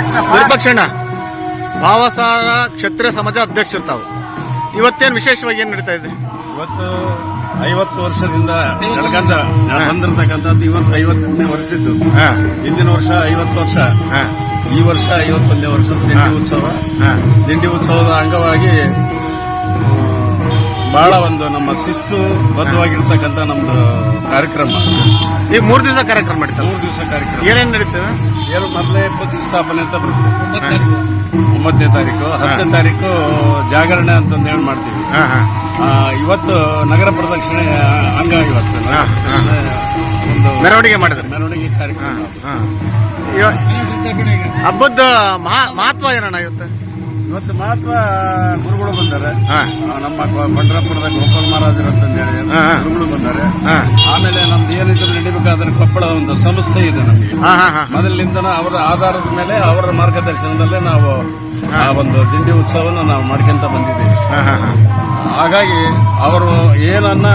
ವಿರೂಪಾಕ್ಷಣ್ಣ ಭಾವಸಾರ ಕ್ಷತ್ರಿಯ ಸಮಾಜ ಅಧ್ಯಕ್ಷರು ತಾವು ಇವತ್ತೇನು ವಿಶೇಷವಾಗಿ ಏನು ನಡೀತಾ ಇದೆ? ಇವತ್ತು ಐವತ್ತು ವರ್ಷದಿಂದ ನಡ್ಕಂತ ಬಂದಿರತಕ್ಕಂಥದ್ದು ಇವತ್ತು ಐವತ್ತನೇ ವರ್ಷದ್ದು. ಹಾ. ಹಿಂದಿನ ವರ್ಷ ಐವತ್ತು ವರ್ಷ. ಹಾ. ಈ ವರ್ಷ ಐವತ್ತೊಂದನೇ ವರ್ಷ ದಿಂಡಿ ಉತ್ಸವ. ಹಾ. ದಿಂಡಿ ಉತ್ಸವದ ಅಂಗವಾಗಿ ಬಹಳ ಒಂದು ನಮ್ಮ ಶಿಸ್ತು ಬದ್ಧವಾಗಿರ್ತಕ್ಕಂಥ ನಮ್ದು ಕಾರ್ಯಕ್ರಮ. ಈ ಮೂರು ದಿವಸ ಕಾರ್ಯಕ್ರಮ ಮಾಡ್ತಾರೆ ಮೂರು ದಿವಸ ಕಾರ್ಯಕ್ರಮ. ಏನೇನು ನಡೀತದೆ? ಏನು ಮೊದಲೇ ಸ್ಥಾಪನೆ ಅಂತ ಬರುತ್ತೆ. ಒಂಬತ್ತನೇ ತಾರೀಕು ಹತ್ತನೇ ತಾರೀಕು ಜಾಗರಣೆ ಅಂತಂದು ಹೇಳಿ ಮಾಡ್ತೀವಿ. ಇವತ್ತು ನಗರ ಪ್ರದಕ್ಷಿಣೆ ಅಂಗ ಇವತ್ತು. ಒಂದು ಮೆರವಣಿಗೆ ಮಾಡಿದ್ರು. ಮೆರವಣಿಗೆ ಕಾರ್ಯಕ್ರಮ. ಹಬ್ಬದ ಮಹಾ- ಮಹತ್ವ ಏನಣ್ಣ ಇವತ್ತು? ಇವತ್ತು ಮಹತ್ವ ಗುರುಗಳು ಬಂದಾರೆ. ನಮ್ಮ ಗ- ಗೋಪಾಲ್ ಮಹಾರಾಜರು ಅಂತಂದೇಳಿ. ಗುರುಗಳು ಬಂದಾರೆ. ಆಮೇಲೆ ನಮ್ದು ಏನಿದ್ರು ನಡಿಬೇಕಾದ್ರೆ ಕೊಪ್ಪಳದ ಒಂದು ಸಂಸ್ಥೆ ಇದೆ ನಮಗೆ. ಮೊದಲಿನಿಂದ ಅವರ ಆಧಾರದ ಮೇಲೆ ಅವರ ಮಾರ್ಗದರ್ಶನದಲ್ಲೇ ನಾವು ಆ ಒಂದು ದಿಂಡಿ ಉತ್ಸವನ ನಾವು ಮಾಡ್ಕೊಂತ ಬಂದಿದ್ದೀವಿ. ಹಾಗಾಗಿ ಅವರು ಏನನ್ನ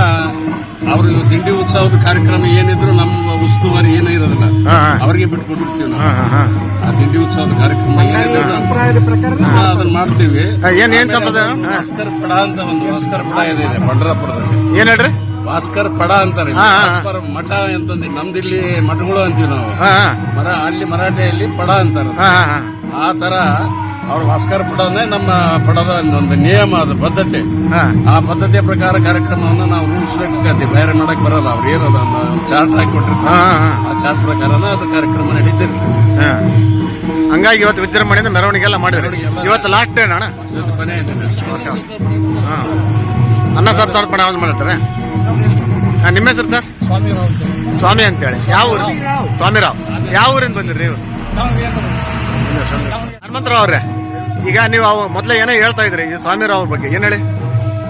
ಅವರು ದಿಂಡಿ ಉತ್ಸವದ ಕಾರ್ಯಕ್ರಮ ಏನಿದ್ರು ನಮ್ಮ ಉಸ್ತುವಾರಿ ಏನೂ ಇರೋದಿಲ್ಲ. ಅವರಿಗೆ ಬಿಟ್ಕೊಟ್ಟಿರ್ತೀವಿ ನಾವು. ಆ ದಿಂಡಿ ಉತ್ಸವದ ಕಾರ್ಯಕ್ರಮ ಏನಿದೆ? ಅದನ್ನ ಮಾಡ್ತೀವಿ. ಏನ್ ಏನ್ ಸಂಪ್ರದಾಯ? ಭಾಸ್ಕರ್ ಪಡ ಅಂತ ಒಂದು ಭಾಸ್ಕರ್ ಪಡ ಇದೆ ಪಂಡರಪುರದಲ್ಲಿ ಏನ್ ಹೇಳ್ರಿ? ಭಾಸ್ಕರ್ ಪಡ ಅಂತಾರೆ. ಹಾ, ಹಾ. ಭಾಸ್ಕರ್ ಮಠ ಅಂತಂದು ನಮ್ದಿಲ್ಲಿ ಮಠಗಳು ಅಂತೀವಿ ನಾವು. ಹಾ ಮರ ಅಲ್ಲಿ ಮರಾಠಿಯಲ್ಲಿ ಪಡ ಅಂತಾರೆ. ಹಾ. ಆ ತರ ಅವ್ರ ಭಾಸ್ಕರ್ ಪುಟನೇ ನಮ್ಮ ಪಡದ ಒಂದು ನಿಯಮ ಅದು ಪದ್ಧತಿ. ಹಾ. ಆ ಪದ್ಧತಿಯ ಪ್ರಕಾರ ಕಾರ್ಯಕ್ರಮವನ್ನು ನಾವು ರೂಪಿಸ್ಬೇಕಾಗತ್ತೆ ಬೇರೆ ಮಾಡಕ್ ಬರಲ್ಲ ಅವ್ರು ಏನದ ಚಾರ್ಟ್ ಹಾಕಿ ಕೊಟ್ಟಿರ್ತಾರೆ ಹಾ ಹಾ. ಆ ಚಾರ್ಟ್ ಪ್ರಕಾರನೇ ಅದು ಕಾರ್ಯಕ್ರಮ ನಡೀತಿರ್ತದೆ ಹಾ. ಹಂಗಾಗಿ ಇವತ್ತು ವಿಜೃಂಭಣೆಯಿಂದ ಮೆರವಣಿಗೆ ಎಲ್ಲ ಮಾಡಿದ್ರಿ ಇವತ್ತು ಲಾಸ್ಟ್ ಡೇ ಅಣ್ಣ ಇವತ್ತು ಕೊನೆ ದಿನ ವರ್ಷ ವರ್ಷ. ಹಾ. ಅನ್ನ ಸಂತರ್ಪಣೆ ಯಾವ್ದು ಮಾಡ್ತಾರೆ ಹಾಂ ನಿಮ್ಮ ಹೆಸರು ಸರ್? ಸ್ವಾಮಿ ಅಂತೇಳಿ. ಯಾವ ಊರು? ಸ್ವಾಮಿರಾವ್ ಯಾವ ಊರಿಂದ ಬಂದಿರಿ ನೀವು? ಹನುಮಂತರಾವ್ ಅವ್ರೆ. ಈಗ ನೀವು ಅವ ಮೊದಲೇ ಏನೋ ಹೇಳ್ತಾ ಇದ್ರಿ ಈ ಸ್ವಾಮಿರಾವ್ ಅವ್ರ ಬಗ್ಗೆ ಏನ್ ಹೇಳಿ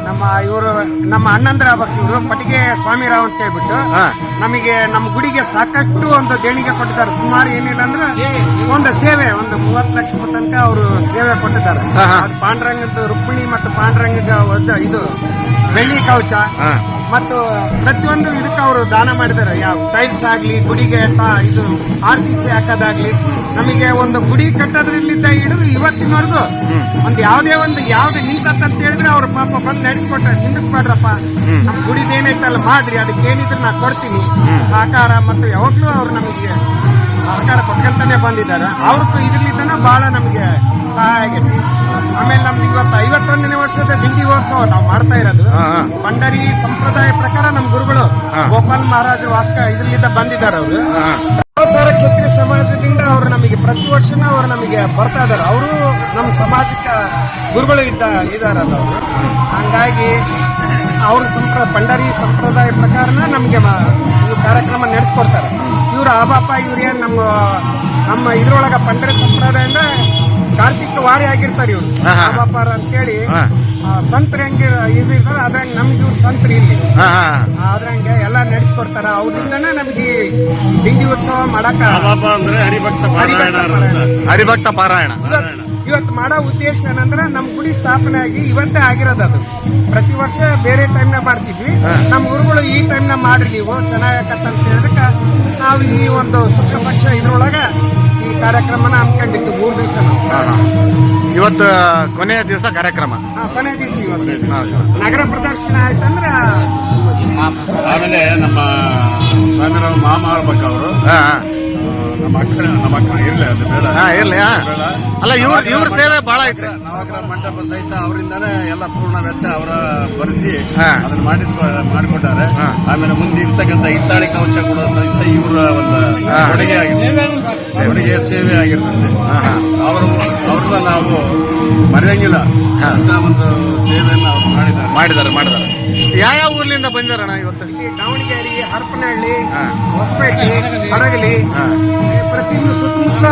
ನಮ್ಮ ಇವರು ನಮ್ಮ ಅಣ್ಣಂದ್ರ ಬಗ್ಗೆ ಇವರು ಪಟಿಗೆ ಸ್ವಾಮಿರಾವ್ ಅಂತ ಹೇಳ್ಬಿಟ್ಟು ಹಾ. ನಮಗೆ ನಮ್ಮ ಗುಡಿಗೆ ಸಾಕಷ್ಟು ಒಂದು ದೇಣಿಗೆ ಕೊಟ್ಟಿದ್ದಾರೆ ಸುಮಾರು ಏನಿಲ್ಲ ಅಂದ್ರೆ ಒಂದು ಸೇವೆ ಒಂದು ಮೂವತ್ತು ಲಕ್ಷ ತನಕ ಅವರು ಸೇವೆ ಕೊಟ್ಟಿದ್ದಾರೆ ಹಾ, ಹಾ. ಅದು ಪಾಂಡುರಂಗದ ರುಕ್ಮಿಣಿ ಮತ್ತು ಪಾಂಡುರಂಗದ ಇದು ಬೆಳ್ಳಿ ಕವಚ. ಮತ್ತು ಪ್ರತಿಯೊಂದು ಇದಕ್ಕೆ ಅವರು ದಾನ ಮಾಡಿದ್ದಾರೆ. ಯಾವ ಟೈಲ್ಸ್ ಆಗಲಿ ಗುಡಿಗೆ ಅಂತ ಇದು ಆರ್ ಸಿ ಸಿ ಹಾಕೋದಾಗ್ಲಿ ನಮಗೆ ಒಂದು ಗುಡಿ ಕಟ್ಟೋದ್ರಲ್ಲಿದ್ದ ಹಿಡಿದು ಇವತ್ತಿನವರೆಗೂ ಒಂದು ಯಾವುದೇ ಒಂದು ಯಾವ್ದು ನಿಂತಂತ ಹೇಳಿದ್ರೆ ಅವ್ರ ಪಾಪ ಬಂದು ನಡೆಸ್ಕೊಟ್ರೆ ನಿಂದಿಸ್ಬೇಡ್ರಪ್ಪ ನಮ್ಮ ಗುಡಿದ ಏನೈತಲ್ಲ ಮಾಡ್ರಿ ಅದಕ್ಕೆ ಏನಿದ್ರು ನಾ ಕೊಡ್ತೀನಿ. ಸಹಕಾರ ಮತ್ತು ಯಾವಾಗ್ಲೂ ಅವ್ರು ನಮಗೆ ಸಹಕಾರ ಕೊಟ್ಕೊಂತಾನೆ ಬಂದಿದ್ದಾರೆ. ಅವ್ರಿಗೂ ಇದರಲ್ಲಿದ್ದಾನೆ ಬಹಳ ನಮಗೆ ಸಹಾಯ ಆಗೈತಿ. ಆಮೇಲೆ ನಮ್ದು ಇವತ್ತು ಐವತ್ತೊಂದನೇ ವರ್ಷದ ದಿಂಡಿ ಉತ್ಸವ ನಾವು ಮಾಡ್ತಾ ಇರೋದು. ಭಂಡಾರಿ ಸಂಪ್ರದಾಯ ಪ್ರಕಾರ ನಮ್ಮ ಗುರುಗಳು ಗೋಪಾಲ್ ಮಹಾರಾಜ ವಾಸ್ಕ ಇದರಿಂದ ಬಂದಿದ್ದಾರೆ ಅವರು. ಸಾರ ಕ್ಷತ್ರಿಯ ಸಮಾಜದಿಂದ ಅವರು ನಮಗೆ ಪ್ರತಿ ವರ್ಷನೂ ಅವರು ನಮಗೆ ಬರ್ತಾ ಇದ್ದಾರೆ. ಅವರು ನಮ್ಮ ಸಮಾಜಕ್ಕೆ ಗುರುಗಳು ಇದ್ದ ಇದಾರಲ್ಲ ಅವರು. ಹಂಗಾಗಿ ಅವ್ರ ಸಂಪ್ರ ಭಂಡಾರಿ ಸಂಪ್ರದಾಯ ಪ್ರಕಾರನ ನಮಗೆ ಕಾರ್ಯಕ್ರಮ ನಡೆಸ್ಕೊಡ್ತಾರೆ. ಇವರು ಆ ಬಾಪ ಏನು ನಮ್ಮ ನಮ್ಮ ಇದ್ರೊಳಗೆ ಪಂಡರಿ ಸಂಪ್ರದಾಯದಿಂದ ಕಾರ್ತಿಕ ವಾರಿ ಆಗಿರ್ತಾರೆ ಇವರು. ಹಾ, ಅಂತ ಹೇಳಿ ಅಂತೇಳಿ ಹಾ. ಸಂತ್ರಿ ಹಂಗೆ ಇದು ಇರ್ತಾರೆ ಅದ್ರಂಗೆ ನಮ್ಗೆ ಇವ್ರು ಸಂತ್ರಿ ಇಲ್ಲಿ. ಹಾ ಆದ್ರಂಗೆ ಎಲ್ಲ ನಡೆಸ್ಕೊಡ್ತಾರ. ಅವ್ರಿಂದನೇ ನಮಗೆ ಈ ಉತ್ಸವ ಮಾಡಕ ಬಾಬಾ ಅಂದ್ರೆ ಹರಿಭಕ್ತ ಪಾರಾಯಣ ಅಂತ. ಹರಿಭಕ್ತ ಪಾರಾಯಣ. ಇವತ್ತು- ಮಾಡೋ ಉದ್ದೇಶ ಏನಂದ್ರೆ ನಮ್ಮ ಗುಡಿ ಸ್ಥಾಪನೆ ಆಗಿ ಇವತ್ತೇ ಆಗಿರೋದು ಅದು. ಪ್ರತಿ ವರ್ಷ ಬೇರೆ ಟೈಮ್ನ ಮಾಡ್ತಿದ್ವಿ. ನಮ್ಮ ಗುರುಗಳು ಈ ಟೈಮ್ನ ಮಾಡ್ರಿ ನೀವು ಚೆನ್ನಾಗತ್ತ ಅಂತ ಹೇಳಿದಕ್ಕೆ ನಾವು ಈ ಒಂದು ಶುಕ್ಲ ಪಕ್ಷ ಇದ್ರೊಳಗ ಈ ಕಾರ್ಯಕ್ರಮನ ಹಮ್ಮಿಕೊಂಡಿತ್ತು ಮೂರು ದಿವಸ. ಇವತ್ತು ಕೊನೆಯ ದಿವಸ ಕಾರ್ಯಕ್ರಮ. ಕೊನೆಯ ಕೊನೆ ದಿವಸ ಇವತ್ತು. ನಗರ ಪ್ರದರ್ಶನ ಆಯ್ತಂದ್ರೆ ಆಮೇಲೆ ನಮ್ಮ ಸ್ವಾಮಿರಾವ್ ಮಾಮ ಅವರು ಹಾ ಇರ್ಲಿ ಹಾ. ಅಲ್ಲ ಇವ್ರ ಇವ್ರ ಸೇವೆ ಬಹಳ ಐತೆ ನವಗ್ರಹ ಮಂಟಪ ಸಹಿತ ಅವರಿಂದಾನೇ ಎಲ್ಲ ಪೂರ್ಣ ವೆಚ್ಚ ಅವರ ಭರಿಸಿ ಅದನ್ನ ಮಾಡಿ ಮಾಡಿಕೊಟ್ಟಾರೆ. ಆಮೇಲೆ ಮುಂದೆ ಇರ್ತಕ್ಕಂಥ ಹಿತ್ತಾಳಿ ಕವಚ ಕೂಡ ಸಹಿತ ಇವರ ಒಂದು. ಕೊಡುಗೆ ಆಗಿರ್ತದೆ. ಕೊಡುಗೆ ಸೇವೆ ಆಗಿರ್ತದೆ. ಅವರು ಅವ್ರನ್ನ ನಾವು ಮರೆಯಂಗಿಲ್ಲ. ಅಂತ ಒಂದು ಸೇವೆಯನ್ನು ಅವ್ರು ಮಾಡಿದ್ದಾರೆ. ಮಾಡಿದ್ದಾರೆ ಮಾಡಿದ್ದಾರೆ. ಯಾವ ಊರ್ಲಿಂದ ಬಂದಿರಣ್ಣ ಇವತ್ತು? ದಾವಣಗೆರೆ ಹರಪನಹಳ್ಳಿ ಹಾ. ಹೊಸಪೇಟೆ ಹಡಗಲಿ. ಹಾ. ಪ್ರತಿಯೊಂದು ಸುತ್ತಮುತ್ತ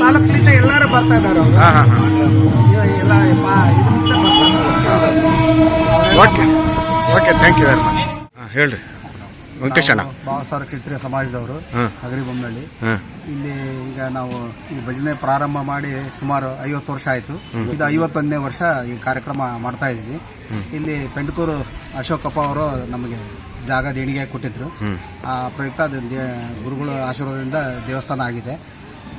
ತಾಲೂಕಿನಿಂದ ಎಲ್ಲರೂ ಬರ್ತಾ ಇದ್ದಾರೆ ಅವರು. ಹಾ ಹಾ ಹಾ. ಎಲ್ಲ ಪಾ- ಇದರಿಂದ ಬರ್ತಾ ಇದ್ದಾರೆ. Okay. Okay thank you very much ಹಾಂ ಹೇಳ್ರಿ. ವೆಂಕಟೇಶ್ ಕ್ಷೇತ್ರೀಯ ಭಾವಸಾರ ಕ್ಷತ್ರಿಯ ಸಮಾಜದವರು ಹಗರಿ ಹಗರಿಬೊಮ್ಮನಹಳ್ಳಿ ಇಲ್ಲಿ ಈಗ ನಾವು ಈ ಭಜನೆ ಪ್ರಾರಂಭ ಮಾಡಿ ಸುಮಾರು ಐವತ್ತು ವರ್ಷ ಆಯಿತು. ಇದು ಐವತ್ತೊಂದನೇ ವರ್ಷ ಈ ಕಾರ್ಯಕ್ರಮ ಮಾಡ್ತಾ ಇದ್ದೀವಿ. ಇಲ್ಲಿ ಪೆಂಡ್ಕೂರು ಅಶೋಕಪ್ಪ ಅವರು ನಮಗೆ ಜಾಗ ದೇಣಿಗೆ ಕೊಟ್ಟಿದ್ರು. ಆ ಪ್ರಯುಕ್ತ ಗುರುಗಳ ಆಶೀರ್ವಾದದಿಂದ ದೇವಸ್ಥಾನ ಆಗಿದೆ.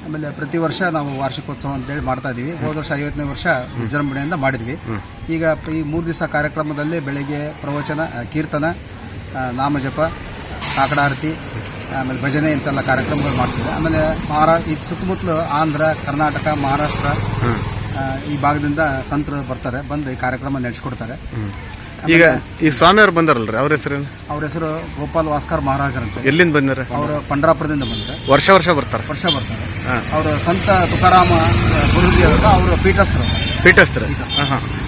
ಆಮೇಲೆ ಪ್ರತಿ ವರ್ಷ ನಾವು ವಾರ್ಷಿಕೋತ್ಸವ ಅಂತೇಳಿ ಮಾಡ್ತಾ ಇದೀವಿ ಹೋದ ವರ್ಷ ಐವತ್ತನೇ ವರ್ಷ ವಿಜೃಂಭಣೆಯಿಂದ ಮಾಡಿದ್ವಿ. ಈಗ ಈ ಮೂರು ದಿವಸ ಕಾರ್ಯಕ್ರಮದಲ್ಲಿ ಬೆಳಗ್ಗೆ ಪ್ರವಚನ ಕೀರ್ತನ ಆ, ನಾಮಜಪ ಕಾಕಡಾರತಿ ಆಮೇಲೆ ಭಜನೆ ಇಂತೆಲ್ಲ ಕಾರ್ಯಕ್ರಮಗಳು ಮಾಡ್ತೀವಿ. ಆಮೇಲೆ ಮಹಾರಾ ಈ ಸುತ್ತಮುತ್ತಲು ಆಂಧ್ರ ಕರ್ನಾಟಕ ಮಹಾರಾಷ್ಟ್ರ ಈ ಭಾಗದಿಂದ ಸಂತರು ಬರ್ತಾರೆ ಬಂದು ಈ ಕಾರ್ಯಕ್ರಮ ನಡೆಸ್ಕೊಡ್ತಾರೆ. ಈಗ ಈ ಸ್ವಾಮಿಯವ್ರು ಬಂದಾರಲ್ರಿ ಅವ್ರ ಹೆಸರು ಅವ್ರ ಹೆಸರು ಗೋಪಾಲ್ ವಾಸ್ಕರ್ ಮಹಾರಾಜರಂತೆ. ಎಲ್ಲಿಂದ ಬಂದಾರೆ ಅವರು ಪಂಡ್ರಾಪುರದಿಂದ ಬಂದ್ರೆ ವರ್ಷ ವರ್ಷ ಬರ್ತಾರೆ. ವರ್ಷ ಬರ್ತಾರೆ. ಅವರು ಸಂತ ತುಕಾರಾಮ ಗುರುಜಿ ಅವರು ಅವರು ಪೀಠಸ್ಥರು. ಪೀಠಸ್ಥರು.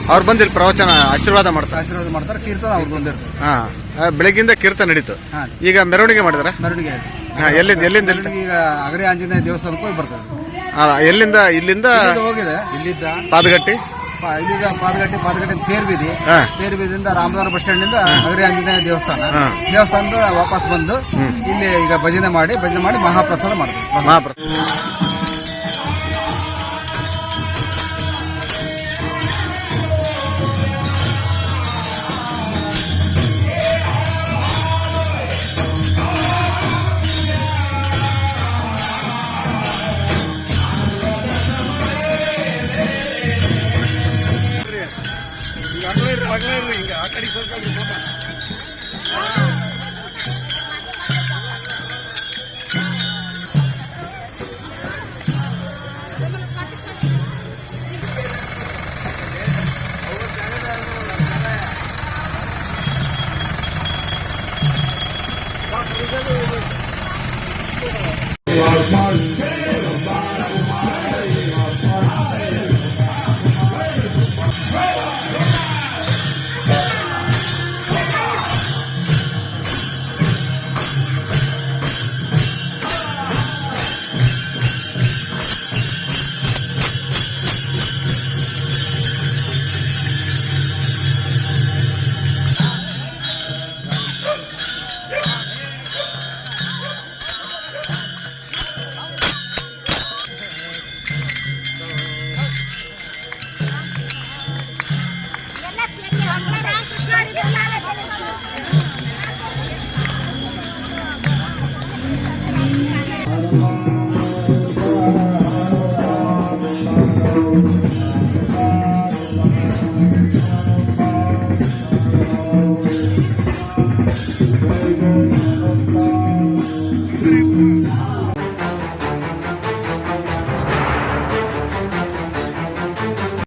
ಅವ್ರು ಬಂದು ಇಲ್ಲಿ ಪ್ರವಚನ ಆಶೀರ್ವಾದ ಮಾಡ್ತಾರೆ. ಆಶೀರ್ವಾದ ಮಾಡ್ತಾರೆ ಕೀರ್ತನ ಅವ್ರು ಬಂದಿರ್ತಾರೆ. ಹಾಂ ಬೆಳಗ್ಗಿಂದ ಕೀರ್ತನ ನಡೀತು. ಹಾ. ಈಗ ಮೆರವಣಿಗೆ ಮಾಡಿದ್ರೆ? ಮೆರವಣಿಗೆ ಆಯ್ತು. ಹಾಂ ಎಲ್ಲಿಂದ ಎಲ್ಲಿಂದ ಎಲ್ಲಿ ಈಗ ಅಗರಿ ಆಂಜನೇಯ ದೇವಸ್ಥಾನಕ್ಕೆ ಹೋಗಿ ಬರ್ತದೆ. ಆ, ಎಲ್ಲಿಂದ ಇಲ್ಲಿಂದ ಇದು ಹೋಗಿದೆ. ಇಲ್ಲಿದ್ದ? ಪಾದಗಟ್ಟಿ? ಪ- ಇಲ್ಲಿಂದ ಪಾದಗಟ್ಟಿ ಪಾದಗಟ್ಟಿ ತೇರ್ ಬೀದಿ. ಹಾ. ತೇರ್ ಬೀದಿಯಿಂದ ರಾಮನಗರ ಬಸ್ ಸ್ಟ್ಯಾಂಡ್ ಇಂದ ಅಗರಿ ಆಂಜನೇಯ ದೇವಸ್ಥಾನ. ದೇವಸ್ಥಾನದ ವಾಪಸ್ ಬಂದು ಇಲ್ಲಿ ಈಗ ಭಜನೆ ಮಾಡಿ ಭಜನೆ ಮಾಡಿ ಮಹಾಪ್ರಸಾದ ಮಾಡ್ತೀವಿ ಮಹಾಪ್ರಸಾದ. smart, smart.